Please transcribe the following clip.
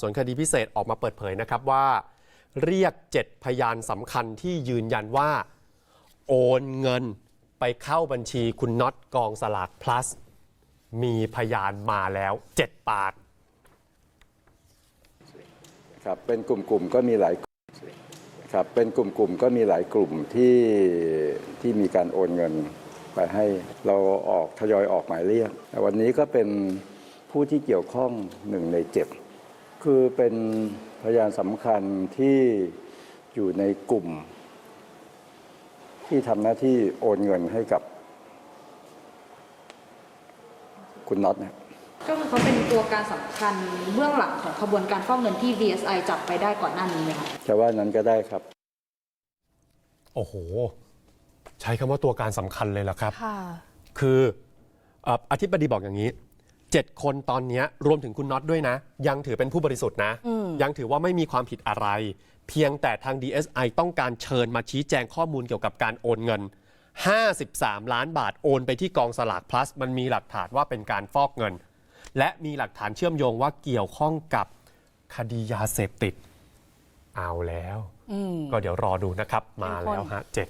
ส่วนคดีพิเศษออกมาเปิดเผยนะครับว่า เรียก 7 พยานสำคัญที่ยืนยันว่า โอนเงินไปเข้าบัญชีคุณน็อตกองสลาก plus มีพยานมาแล้ว 7 ปาก ครับเป็นกลุ่มๆก็มีหลายครับเป็นกลุ่มๆก็มีหลายกลุ่มที่ที่มีการโอนเงินไปให้เราออกทยอยออกหมายเรียกแต่วันนี้ก็เป็นผู้ที่เกี่ยวข้องหนึ่งในเจ็ด คือเป็นพยานสำคัญที่อยู่ในกลุ่ม ที่ทำหน้าที่โอนเงินให้กับคุณน็อตนะครับก็คือเขาเป็นตัวการสำคัญเบื้องหลังของขบวนการฟอกเงินที่ DSI จับไปได้ก่อนหน้านี้ไหมคะจะว่านั้นก็ได้ครับ โอ้โห ใช้คำว่าตัวการสำคัญเลยเหรอครับ ค่ะ คือเอ่ออธิบดีบอกอย่างนี้ 7 คนตอนเนี้ยรวมถึงคุณน็อตด้วยนะ ยังถือเป็นผู้บริสุทธิ์นะอืมยังถือว่าไม่มีความผิดอะไร เพียงแต่ทาง DSI ต้องการเชิญมาชี้แจงข้อมูลเกี่ยวกับการโอนเงิน 53 ล้านบาทโอนไปที่กองสลาก plus มันมีหลักฐานว่าเป็นการฟอกเงิน และมีหลักฐานเชื่อมโยงว่าเกี่ยวข้องกับคดียาเสพติด เอาแล้วอืมก็เดี๋ยวรอดูนะครับ มาเข้มข้นแล้วฮะเจ็ด